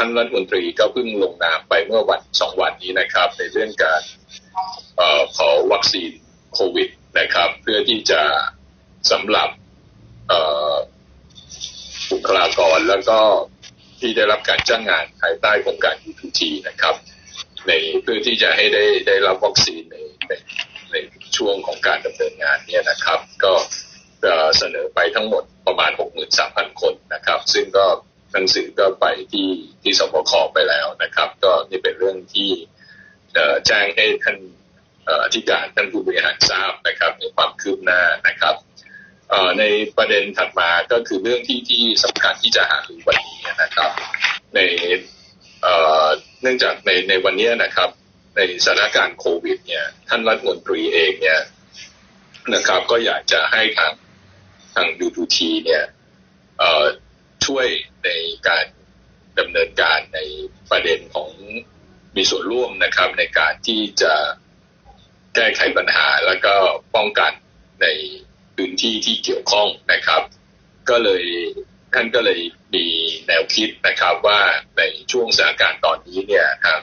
ท่านรัฐมนตรีก็เพิ่งลงนามไปเมื่อวันสองวันนี้นะครับ ในเรื่องการออขอวัคซีนโควิดนะครับ เพื่อที่จะสำหรับบุคลากรแล้วก็ที่ได้รับการจ้างงานภายใต้โครงการ U2T นะครับ ในเพื่อที่จะให้ได้ได้รับวัคซีนในในในช่วงของการดำเนินงานเนี่ยนะครับ ก็เสนอไปทั้งหมดประมาณ 63,000 คนนะครับ ซึ่งก็ นังสือก็ไปที่ที่สบคไปแล้วนะครับ ก็นี่เป็นเรื่องที่แจ้งให้ท่านอ่ออธิการท่านผู้บริหารทราบนะครับ ในความคืบหน้านะครับในประเด็นถัดมาก็คือเรื่องที่ที่สำคัญที่จะหารือวันนี้นะครับ ในเนื่องจากในในวันนี้นะครับ ในสถานการณ์โควิด เนี่ย ท่านรัฐมนตรีเองเนี่ยนะครับ ก็อยากจะให้ทางทาง U2T เนี่ย ช่วยในการดำเนินการในประเด็นของมีส่วนร่วมนะครับ ในการที่จะแก้ไขปัญหาแล้วก็ป้องกันในพื้นที่ที่เกี่ยวข้องนะครับ ก็เลยท่านก็เลยมีแนวคิดนะครับว่าในช่วงสถานการณ์ตอนนี้เนี่ยทาง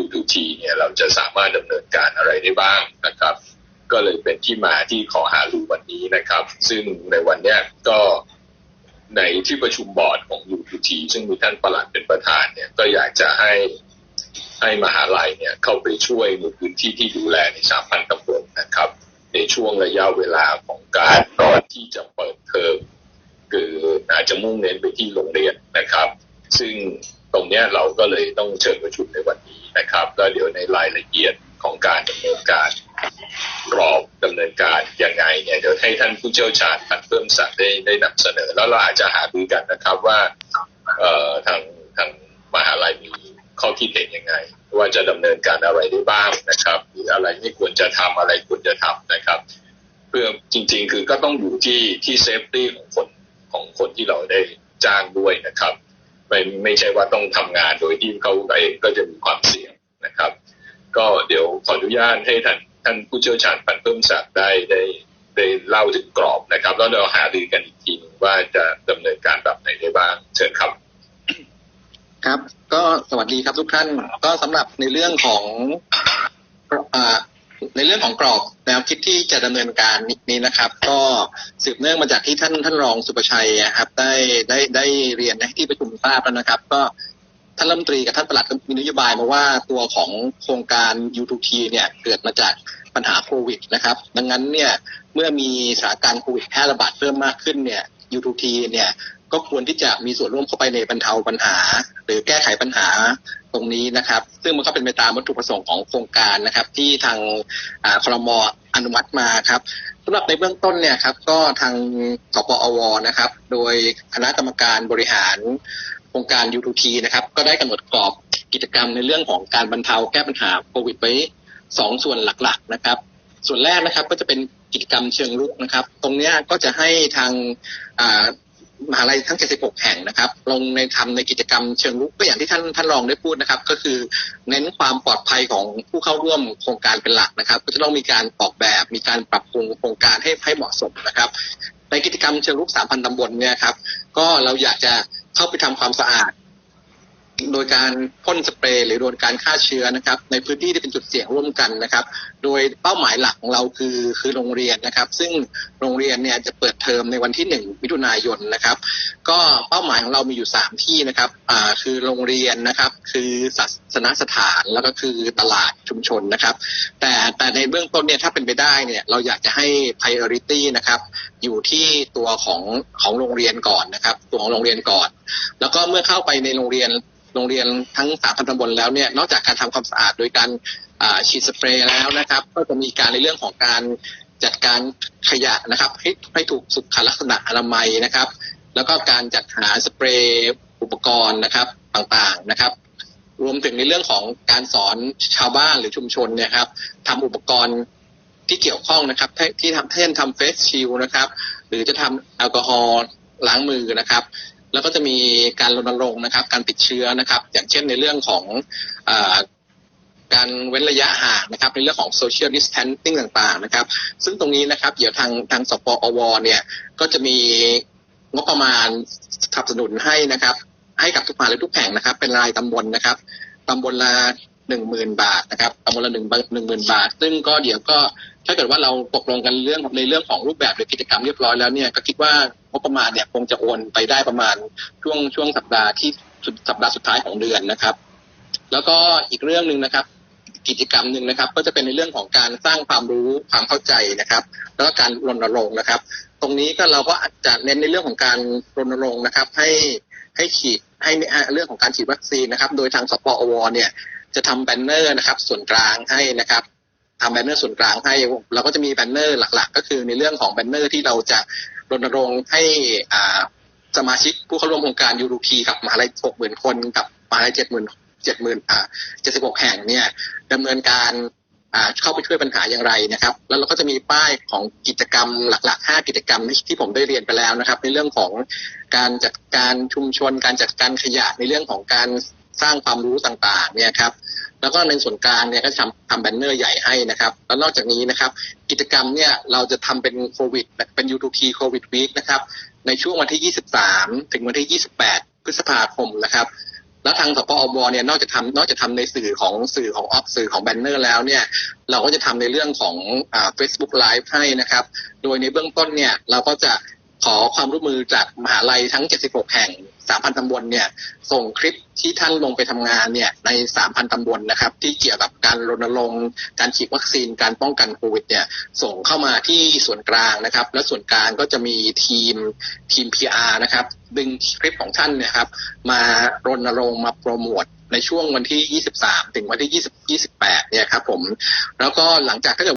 U2T เนี่ยเราจะสามารถดำเนินการอะไรได้บ้างนะครับ ก็เลยเป็นที่มาที่ขอหารือวันนี้นะครับ ซึ่งในวันนี้ก็ ในที่ประชุมบอร์ดของ U2T ซึ่งมีท่านประหลัดเป็นประธานเนี่ยก็อยากจะให้ให้มหาลัยเนี่ยเข้าไปช่วยในพื้นที่ที่ดูแลในสามพันตำบลนะครับ ในช่วงระยะเวลาของการก่อนที่จะเปิดเทอมคืออาจจะมุ่งเน้นไปที่โรงเรียนนะครับ ซึ่งตรงเนี้ยเราก็เลยต้องเชิญประชุมในวันนี้นะครับก็เดี๋ยวในรายละเอียดของการดำเนินการ กรอบดำเนินการยังไงเนี่ยเดี๋ยวให้ท่านผู้เชี่ยวชาญท่านเพิ่มศักดิ์ได้ได้นำเสนอ แล้วเราอาจจะหาดูกันนะครับว่าเอ่อทางทางมหาลัยมีข้อคิดเห็นยังไง ว่าจะดำเนินการอะไรได้บ้างนะครับหรืออะไรไม่ควรจะทำอะไรควรจะทำนะครับ เพื่อจริง ๆ คือก็ต้องอยู่ที่ที่เซฟตี้ของคนของคนที่เราได้จ้างด้วยนะครับ ไม่ไม่ใช่ว่าต้องทำงานโดยที่เขาเองก็จะมีความเสี่ยงนะครับ ก็เดี๋ยวขออนุญาตให้ท่าน ท่านผู้เชี่ยวชาญปันเพิ่มศักดิ์ได้ได้ได้เล่าถึงกรอบนะครับ แล้วเราหารือกันอีกทีว่าจะดำเนินการแบบไหนได้บ้างเชิญครับ ครับ ก็สวัสดีครับทุกท่าน ก็สำหรับในเรื่องของในเรื่องของกรอบแนวคิดที่จะดำเนินการนี้นะครับ ก็สืบเนื่องมาจากที่ท่านท่านรองสุประชัยครับ ได้ได้ได้เรียนในที่ประชุมทราบแล้วนะครับ ก็ ท่านรัฐมนตรีกับท่านประหลัดก็มีนโยบายมาว่าตัวของโครงการ U2T เนี่ยเกิดมาจากปัญหาโควิดนะครับ ดังนั้นเนี่ยเมื่อมีสถานการณ์โควิดแพร่ระบาดเพิ่มมากขึ้นเนี่ย U2T เนี่ยก็ควรที่จะมีส่วนร่วมเข้าไปในบรรเทาปัญหา หรือแก้ไขปัญหาตรงนี้นะครับ ซึ่งมันก็เป็นไปตามวัตถุประสงค์ของโครงการนะครับ ที่ทางอ่าครม อนุมัติมาครับสำหรับในเบื้องต้นเนี่ยครับก็ทางสปอวนะครับ โดยคณะกรรมการบริหารโครงการ U2T นะครับ ก็ได้กำหนดกรอบกิจกรรมในเรื่องของการบรรเทาแก้ปัญหาโควิดไว้สองส่วนหลักๆนะครับ ส่วนแรกนะครับก็จะเป็นกิจกรรมเชิงรุกนะครับ ตรงนี้ก็จะให้ทางา มหาลัยทั้ง 76 แห่งนะครับ ลงในทำในกิจกรรมเชิงรุกก็อย่างที่ท่านท่านรองได้พูดนะครับ ก็คือเน้นความปลอดภัยของผู้เข้าร่วมโครงการเป็นหลักนะครับ ก็จะต้องมีการออกแบบมีการปรับปรุงโครงการให้ให้เหมาะสมนะครับ ในกิจกรรมเชิงรุก 3,000 ตำบลเนี่ยครับ ก็เราอยากจะเข้าไปทำความสะอาด โดยการพ่นสเปรย์หรือโดยการฆ่าเชื้อนะครับ ในพื้นที่ที่เป็นจุดเสี่ยงร่วมกันนะครับโดยเป้าหมายหลักของเราคือคือโรงเรียนนะครับ ซึ่งโรงเรียนเนี่ยจะเปิดเทอมในวันที่หนึ่งมิถุนายนนะครับ ก็เป้าหมายของเรามีอยู่สามที่นะครับอ่าคือโรงเรียนนะครับ คือศาสนสถานแล้วก็คือตลาดชุมชนนะครับ แต่แต่ในเบื้องต้นเนี่ยถ้าเป็นไปได้เนี่ยเราอยากจะให้ priority นะครับอยู่ที่ตัวของของโรงเรียนก่อนนะครับ ตัวของโรงเรียนก่อน แล้วก็เมื่อเข้าไปในโรงเรียนโรงเรียนทั้งสามพันตำบลแล้วเนี่ยนอกจากการทำความสะอาดโดยการ ฉีดสเปรย์แล้วนะครับ ก็จะมีการในเรื่องของการจัดการขยะนะครับ ให้ให้ถูกสุขลักษณะอนามัยนะครับ แล้วก็การจัดหาสเปรย์อุปกรณ์นะครับต่างๆนะครับ รวมถึงในเรื่องของการสอนชาวบ้านหรือชุมชนเนี่ยครับทำอุปกรณ์ที่เกี่ยวข้องนะครับที่ทำเช่นทำเฟสชิลนะครับ หรือจะทำแอลกอฮอล์ล้างมือนะครับ แล้วก็จะมีการรณรงค์นะครับ การติดเชื้อนะครับ อย่างเช่นในเรื่องของ การเว้นระยะห่างนะครับในเรื่องของ social distancing ต่างๆนะครับ ซึ่งตรงนี้นะครับเดี๋ยวทางทางสปอวเนี่ยก็จะมีงบประมาณสนับสนุนให้นะครับ ให้กับทุกมหาเลยทุกแห่งนะครับ เป็นรายตำบลนะครับตำบลละหนึ่งหมื่นบาทนะครับตำบลละหนึ่งหนึ่งหมื่นบาท ซึ่งก็เดี๋ยวก็ถ้าเกิดว่าเราตกลงกันเรื่องในเรื่องของรูปแบบหรือกิจกรรมเรียบร้อยแล้วเนี่ยก็คิดว่างบประมาณเนี่ยคงจะโอนไปได้ประมาณช่วงช่วงสัปดาห์ที่สัปดาห์สุดท้ายของเดือนนะครับ แล้วก็อีกเรื่องหนึ่งนะครับ กิจกรรมหนึ่งนะครับ ก็จะเป็นในเรื่องของการสร้างความรู้ความเข้าใจนะครับ แล้วก็การรณรงค์นะครับ ตรงนี้ก็เราก็จะเน้นในเรื่องของการรณรงค์นะครับ ให้ให้ฉีดให้เรื่องของการฉีดวัคซีนนะครับ โดยทางสปอวเนี่ยจะทำแบนเนอร์นะครับ ส่วนกลางให้นะครับทำแบนเนอร์ส่วนกลางให้เราก็จะมีแบนเนอร์หลัก ๆ ก็คือในเรื่องของแบนเนอร์ที่เราจะรณรงค์ให้อ่าสมาชิกผู้เข้าร่วมโครงการยูรูพีกับมหาลัยหกหมื่นคนกับมหาลัยเจ็ดหมื่น เจ็ดหมื่นอ่าเจ็ดสิบหกแห่งเนี่ยดำเนินการอ่าเข้าไปช่วยปัญหาอย่างไรนะครับ แล้วเราก็จะมีป้ายของกิจกรรมหลักๆ 5 กิจกรรมที่ผมได้เรียนไปแล้วนะครับ ในเรื่องของการจัดการชุมชน การจัดการขยะในเรื่องของการสร้างความรู้ต่างๆเนี่ยครับแล้วก็ในส่วนกลางเนี่ยก็ทำทำแบนเนอร์ใหญ่ให้นะครับ แล้วนอกจากนี้นะครับ กิจกรรมเนี่ยเราจะทำเป็นโควิด เป็น U2P โควิดวีคนะครับ ในช่วงวันที่ 23 ถึงวันที่ 28 พฤษภาคมนะครับ แล้วทางสปอบเนี่ยนอกจากทำนอกจากทำในสื่อของสื่อของออฟสื่อของแบนเนอร์แล้วเนี่ยเราก็จะทำในเรื่องของอ่า Facebook Live ให้นะครับ โดยในเบื้องต้นเนี่ยเราก็จะ ขอความร่วมมือจากมหาลัยทั้ง 76 แห่ง 3,000 ตำบลเนี่ย ส่งคลิปที่ท่านลงไปทำงานเนี่ยใน 3,000 ตำบลนะครับ ที่เกี่ยวกับการรณรงค์การฉีดวัคซีนการป้องกันโควิดเนี่ย ส่งเข้ามาที่ส่วนกลางนะครับ และส่วนกลางก็จะมีทีมทีม PR นะครับ ดึงคลิปของท่านนี่ยครับ มารณรงค์มาโปรโมทในช่วงวันที่ 23 ถึงวันที่ 20 28 เนี่ยครับผม แล้วก็หลังจากถ้าเกิด